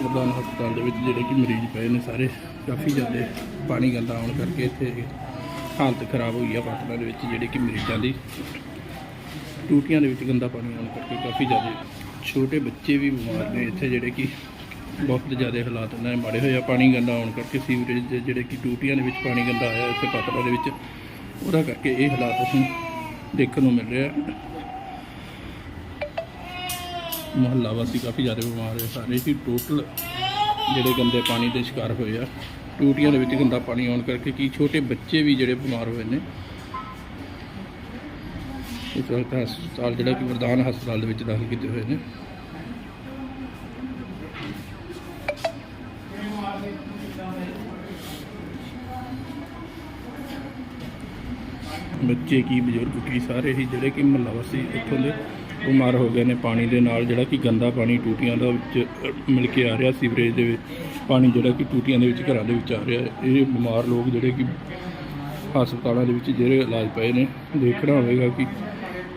ਪ੍ਰਧਾਨ ਹਸਪਤਾਲ ਦੇ ਵਿੱਚ ਜਿਹੜੇ ਕਿ ਮਰੀਜ਼ ਪਏ ਨੇ ਸਾਰੇ, ਕਾਫੀ ਜ਼ਿਆਦਾ ਪਾਣੀ ਗੰਦਾ ਆਉਣ ਕਰਕੇ ਇੱਥੇ ਹਾਲਤ ਖਰਾਬ ਹੋਈ ਆ ਪਾਤੜਾ ਦੇ ਵਿੱਚ, ਜਿਹੜੇ ਕਿ ਮਰੀਜ਼ਾਂ ਦੀ ਟੂਟੀਆਂ ਦੇ ਵਿੱਚ ਗੰਦਾ ਪਾਣੀ ਆਉਣ ਕਰਕੇ ਕਾਫੀ ਜ਼ਿਆਦਾ ਛੋਟੇ ਬੱਚੇ ਵੀ ਬਿਮਾਰ ਨੇ। ਇੱਥੇ ਜਿਹੜੇ ਕਿ ਬਹੁਤ ਜ਼ਿਆਦਾ ਹਾਲਾਤ ਇਹਨਾਂ ਦੇ ਮਾੜੇ ਹੋਏ ਆ, ਪਾਣੀ ਗੰਦਾ ਆਉਣ ਕਰਕੇ ਸੀਵਰੇਜ ਦੇ ਜਿਹੜੇ ਕਿ ਟੂਟੀਆਂ ਦੇ ਵਿੱਚ ਪਾਣੀ ਗੰਦਾ ਆਇਆ ਇੱਥੇ ਪਾਤੜਾ ਦੇ ਵਿੱਚ, ਉਹਦਾ ਕਰਕੇ ਇਹ ਹਾਲਾਤ ਅਸੀਂ ਦੇਖਣ ਨੂੰ ਮਿਲ ਰਿਹਾ। ਮੁਹੱਲਾ ਵਾਸੀ ਕਾਫੀ ਜ਼ਿਆਦਾ ਬਿਮਾਰ ਹੋਏ ਸਾਰੇ ਹੀ। ਟੋਟਲ ਜਿਹੜੇ ਗੰਦੇ ਪਾਣੀ ਦੇ ਸ਼ਿਕਾਰ ਹੋਏ ਆ। ਟੂਟੀਆਂ ਦੇ ਵਿੱਚ ਗੰਦਾ ਪਾਣੀ ਆਉਣ ਕਰਕੇ ਕੀ ਛੋਟੇ ਬੱਚੇ ਵੀ ਜਿਹੜੇ ਬਿਮਾਰ ਹੋਏ ਨੇ। ਇਸ ਵਕਤ ਹਸਪਤਾਲ ਜਿਹੜਾ ਕਿ ਵਰਦਾਨ ਹਸਪਤਾਲ ਦੇ ਵਿੱਚ ਦਾਖਲ ਕੀਤੇ ਹੋਏ ਨੇ। ਬੱਚੇ ਕੀ ਬਜ਼ੁਰਗ ਕੀ ਸਾਰੇ ਹੀ ਜਿਹੜੇ ਕਿ ਮਹੱਲਾ ਵਾਸੀ ਇੱਥੋਂ ਦੇ ਬਿਮਾਰ ਹੋ ਗਏ ਨੇ ਪਾਣੀ ਦੇ ਨਾਲ, ਜਿਹੜਾ ਕਿ ਗੰਦਾ ਪਾਣੀ ਟੂਟੀਆਂ ਦਾ ਵਿੱਚ ਮਿਲ ਕੇ ਆ ਰਿਹਾ ਸੀਵਰੇਜ ਦੇ ਵਿੱਚ। ਪਾਣੀ ਜਿਹੜਾ ਕਿ ਟੂਟੀਆਂ ਦੇ ਵਿੱਚ ਘਰਾਂ ਦੇ ਵਿੱਚ ਆ ਰਿਹਾ ਇਹ ਬਿਮਾਰ ਲੋਕ ਜਿਹੜੇ ਕਿ ਹਸਪਤਾਲਾਂ ਦੇ ਵਿੱਚ ਜਿਹੜੇ ਇਲਾਜ ਪਏ ਨੇ, ਦੇਖਣਾ ਹੋਵੇਗਾ ਕਿ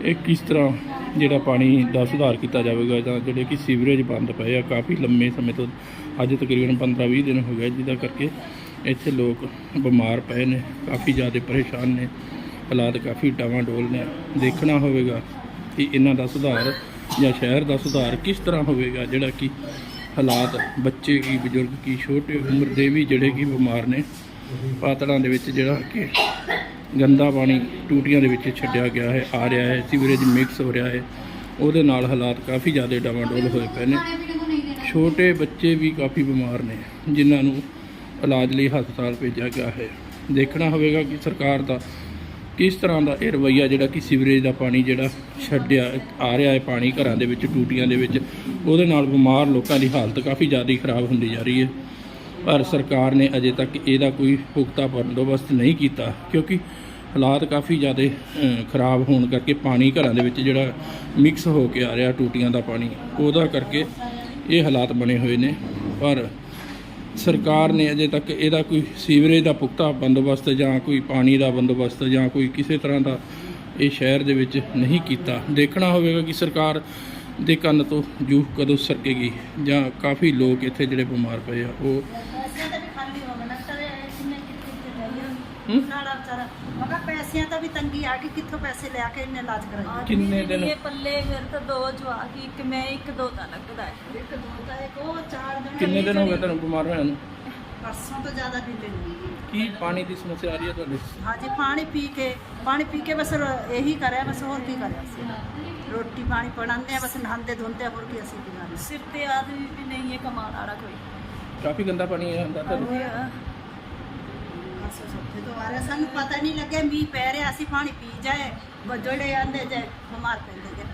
ਇਹ ਕਿਸ ਤਰ੍ਹਾਂ ਜਿਹੜਾ ਪਾਣੀ ਦਾ ਸੁਧਾਰ ਕੀਤਾ ਜਾਵੇਗਾ ਜਾਂ ਜਿਹੜੇ ਕਿ ਸੀਵਰੇਜ ਬੰਦ ਪਏ ਆ ਕਾਫੀ ਲੰਮੇ ਸਮੇਂ ਤੋਂ। ਅੱਜ ਤਕਰੀਬਨ 15-20 ਦਿਨ ਹੋ ਗਏ ਜਿਹਦਾ ਕਰਕੇ ਇੱਥੇ ਲੋਕ ਬਿਮਾਰ ਪਏ ਨੇ, ਕਾਫੀ ਜ਼ਿਆਦਾ ਪਰੇਸ਼ਾਨ ਨੇ। ਹਾਲਾਤ ਕਾਫੀ ਡਾਵਾਂਡੋਲ ਨੇ। ਦੇਖਣਾ ਹੋਵੇਗਾ ਕਿ ਇਹਨਾਂ ਦਾ ਸੁਧਾਰ ਜਾਂ ਸ਼ਹਿਰ ਦਾ ਸੁਧਾਰ ਕਿਸ ਤਰ੍ਹਾਂ ਹੋਵੇਗਾ? ਜਿਹੜਾ ਕਿ ਹਾਲਾਤ ਬੱਚੇ ਕੀ ਬਜ਼ੁਰਗ ਕੀ ਛੋਟੇ ਉਮਰ ਦੇ ਵੀ ਜਿਹੜੇ ਕਿ ਬਿਮਾਰ ਨੇ, ਪਾਤੜਾਂ ਦੇ ਵਿੱਚ ਜਿਹੜਾ ਕਿ ਗੰਦਾ ਪਾਣੀ ਟੂਟੀਆਂ ਦੇ ਵਿੱਚ ਛੱਡਿਆ ਗਿਆ ਹੈ, ਆ ਰਿਹਾ ਹੈ, ਸੀਵਰੇਜ ਮਿਕਸ ਹੋ ਰਿਹਾ ਹੈ। ਉਹਦੇ ਨਾਲ ਹਾਲਾਤ ਕਾਫੀ ਜ਼ਿਆਦਾ ਡਾਵਾਂਡੋਲ ਹੋਏ ਪਏ ਨੇ। ਛੋਟੇ ਬੱਚੇ ਵੀ ਕਾਫੀ ਬਿਮਾਰ ਨੇ, ਜਿਨ੍ਹਾਂ ਨੂੰ ਇਲਾਜ ਲਈ ਹਸਪਤਾਲ ਭੇਜਿਆ ਗਿਆ ਹੈ। ਦੇਖਣਾ ਹੋਵੇਗਾ ਕਿ ਸਰਕਾਰ ਦਾ ਕਿਸ ਤਰ੍ਹਾਂ ਦਾ ਇਹ ਰਵੱਈਆ ਜਿਹੜਾ ਕਿ ਸੀਵਰੇਜ ਦਾ ਪਾਣੀ ਜਿਹੜਾ ਛੱਡਿਆ, ਆ ਰਿਹਾ ਹੈ ਪਾਣੀ ਘਰਾਂ ਦੇ ਵਿੱਚ, ਟੂਟੀਆਂ ਦੇ ਵਿੱਚ, ਉਹਦੇ ਨਾਲ ਬਿਮਾਰ ਲੋਕਾਂ ਦੀ ਹਾਲਤ ਕਾਫੀ ਜ਼ਿਆਦਾ ਖਰਾਬ ਹੁੰਦੀ ਜਾ ਰਹੀ ਹੈ। ਪਰ ਸਰਕਾਰ ਨੇ ਅਜੇ ਤੱਕ ਇਹਦਾ ਕੋਈ ਪੁਖਤਾ ਬੰਦੋਬਸਤ ਨਹੀਂ ਕੀਤਾ, ਕਿਉਂਕਿ ਹਾਲਾਤ ਕਾਫੀ ਜ਼ਿਆਦਾ ਖਰਾਬ ਹੋਣ ਕਰਕੇ ਪਾਣੀ ਘਰਾਂ ਦੇ ਵਿੱਚ ਜਿਹੜਾ ਮਿਕਸ ਹੋ ਕੇ ਆ ਰਿਹਾ ਟੂਟੀਆਂ ਦਾ ਪਾਣੀ, ਉਹਦਾ ਕਰਕੇ ਇਹ ਹਾਲਾਤ ਬਣੇ ਹੋਏ ਨੇ। ਪਰ ਸਰਕਾਰ ਨੇ ਅਜੇ ਤੱਕ ਇਹਦਾ ਕੋਈ ਸੀਵਰੇਜ ਦਾ ਪੁਖਤਾ ਬੰਦੋਬਸਤ ਜਾਂ ਕੋਈ ਪਾਣੀ ਦਾ ਬੰਦੋਬਸਤ ਜਾਂ ਕੋਈ ਕਿਸੇ ਤਰ੍ਹਾਂ ਦਾ ਇਹ ਸ਼ਹਿਰ ਦੇ ਵਿੱਚ ਨਹੀਂ ਕੀਤਾ ਦੇਖਣਾ ਹੋਵੇਗਾ ਕਿ ਸਰਕਾਰ ਦੇ ਕੰਨ ਤੋਂ ਜੂਹ ਕਦੋਂ ਸਰਕੇਗੀ ਜਾਂ ਕਾਫੀ ਲੋਕ ਇੱਥੇ ਜਿਹੜੇ ਬਿਮਾਰ ਪਏ ਆ ਉਹ ਕਿੰਨੇ ਕਿੱਥੇ ਹੂੰ? ਜਾਈਏ ਨਾਲਾ ਵਿਚਾਰਾ ਮਗਾ ਪੈਸਿਆਂ ਤਾਂ ਵੀ ਤੰਗੀ ਆ ਗਈ ਕਿੱਥੋਂ ਪੈਸੇ ਲਿਆ ਕੇ ਇਹਨੇ ਇਲਾਜ ਕਰਾਇਆ ਕਿੰਨੇ ਦਿਨ? ਇਹ ਪੱਲੇ ਮੇਰੇ ਤਾਂ ਦੋ ਜਵਾਕ ਇੱਕ ਮੈਂ ਇੱਕ ਦੋ ਤਾਂ ਲੱਗਦਾ ਹੈ ਇੱਕ ਦੋ ਉਹ ਚਾਰ ਦਿਨ ਕਿੰਨੇ ਦਿਨ ਹੋ ਗਏ ਤੁਹਾਨੂੰ ਬਿਮਾਰ ਹੋਇਆ ਨੂੰ? ਪਰਸੋਂ ਤੋਂ ਜ਼ਿਆਦਾ ਦਿਨ ਨਹੀਂ ਕੀ ਪਾਣੀ ਦੀ ਸਮੱਸਿਆ ਆ ਰਹੀ ਹੈ ਤੁਹਾਡੇ ਹਾਂਜੀ ਪਾਣੀ ਪੀ ਕੇ ਪਾਣੀ ਪੀ ਕੇ ਬਸ ਰ- ਇਹੀ ਕਰਿਆ ਬਸ ਹੋਰ ਕੀ ਕਰਿਆ ਸੀ ਰੋਟੀ ਪਾਣੀ ਪੜਾਉਂਦੇ ਆ ਬਸ ਨਹਾਉਂਦੇ ਧੋਂਦੇ ਹੋਰ ਕੀ ਅਸੀਂ ਬਿਮਾਰੀ ਸਿਰ ਤੇ ਆਦਮੀ ਵੀ ਨਹੀਂ ਹੈ ਕਮਾਉਣ ਵਾਲਾ ਕੋਈ। ਕਾਫੀ ਗੰਦਾ ਪਾਣੀ ਆਉਂਦਾ ਤੁਹਾਨੂੰ ਸੋਤੇ ਤੋਂ ਆ ਰਿਹਾ। ਸਾਨੂੰ ਪਤਾ ਨਹੀਂ ਲੱਗਿਆ ਮੀਂਹ ਪੈ ਰਿਹਾ ਅਸੀਂ ਪਾਣੀ ਪੀ ਜਾਏ ਜਿਹੜੇ ਆਂਦੇ ਜਾਏ ਬਿਮਾਰ ਪੈਂਦੇ ਜੇ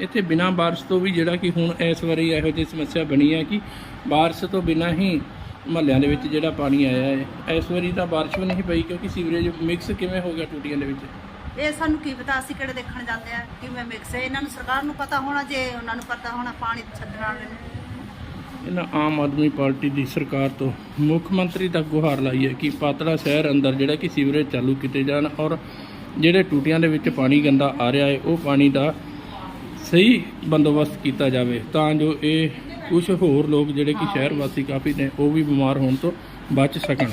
ਇੱਥੇ ਬਿਨਾਂ ਬਾਰਿਸ਼ ਤੋਂ ਵੀ ਜਿਹੜਾ ਕਿ ਹੁਣ ਇਸ ਵਾਰੀ ਇਹੋ ਜਿਹੀ ਸਮੱਸਿਆ ਬਣੀ ਹੈ ਕਿ ਬਾਰਿਸ਼ ਤੋਂ ਬਿਨਾਂ ਹੀ ਮਹੱਲਿਆਂ ਦੇ ਵਿੱਚ ਜਿਹੜਾ ਪਾਣੀ ਆਇਆ ਹੈ। ਇਸ ਵਾਰੀ ਤਾਂ ਬਾਰਿਸ਼ ਵੀ ਨਹੀਂ ਪਈ ਕਿਉਂਕਿ ਸੀਵਰੇਜ ਮਿਕਸ ਕਿਵੇਂ ਹੋ ਗਿਆ ਟੂਟੀਆਂ ਦੇ ਵਿੱਚ? ਇਹ ਸਾਨੂੰ ਕੀ ਪਤਾ ਅਸੀਂ ਕਿਹੜੇ ਦੇਖਣ ਜਾਂਦੇ ਆ ਕਿਵੇਂ ਮਿਕਸ ਹੈ? ਇਹਨਾਂ ਨੂੰ ਸਰਕਾਰ ਨੂੰ ਪਤਾ ਹੋਣਾ ਜੇ ਉਹਨਾਂ ਨੂੰ ਪਤਾ ਹੋਣਾ ਪਾਣੀ ਛੱਡਣ ਵਾਲੇ ਨੂੰ। ਇਹਨਾਂ ਆਮ ਆਦਮੀ ਪਾਰਟੀ ਦੀ ਸਰਕਾਰ ਤੋਂ ਮੁੱਖ ਮੰਤਰੀ ਤੱਕ ਗੁਹਾਰ ਲਾਈ ਹੈ ਕਿ ਪਾਤੜਾ ਸ਼ਹਿਰ ਅੰਦਰ ਜਿਹੜਾ ਕਿ ਸੀਵਰੇਜ ਚਾਲੂ ਕੀਤੇ ਜਾਣ ਔਰ ਜਿਹੜੇ ਟੂਟੀਆਂ ਦੇ ਵਿੱਚ ਪਾਣੀ ਗੰਦਾ ਆ ਰਿਹਾ ਹੈ ਉਹ ਪਾਣੀ ਦਾ ਸਹੀ ਬੰਦੋਬਸਤ ਕੀਤਾ ਜਾਵੇ ਤਾਂ ਜੋ ਇਹ ਕੁਝ ਹੋਰ ਲੋਕ ਜਿਹੜੇ ਕਿ ਸ਼ਹਿਰ ਵਾਸੀ ਕਾਫੀ ਨੇ ਉਹ ਵੀ ਬਿਮਾਰ ਹੋਣ ਤੋਂ ਬਚ ਸਕਣ।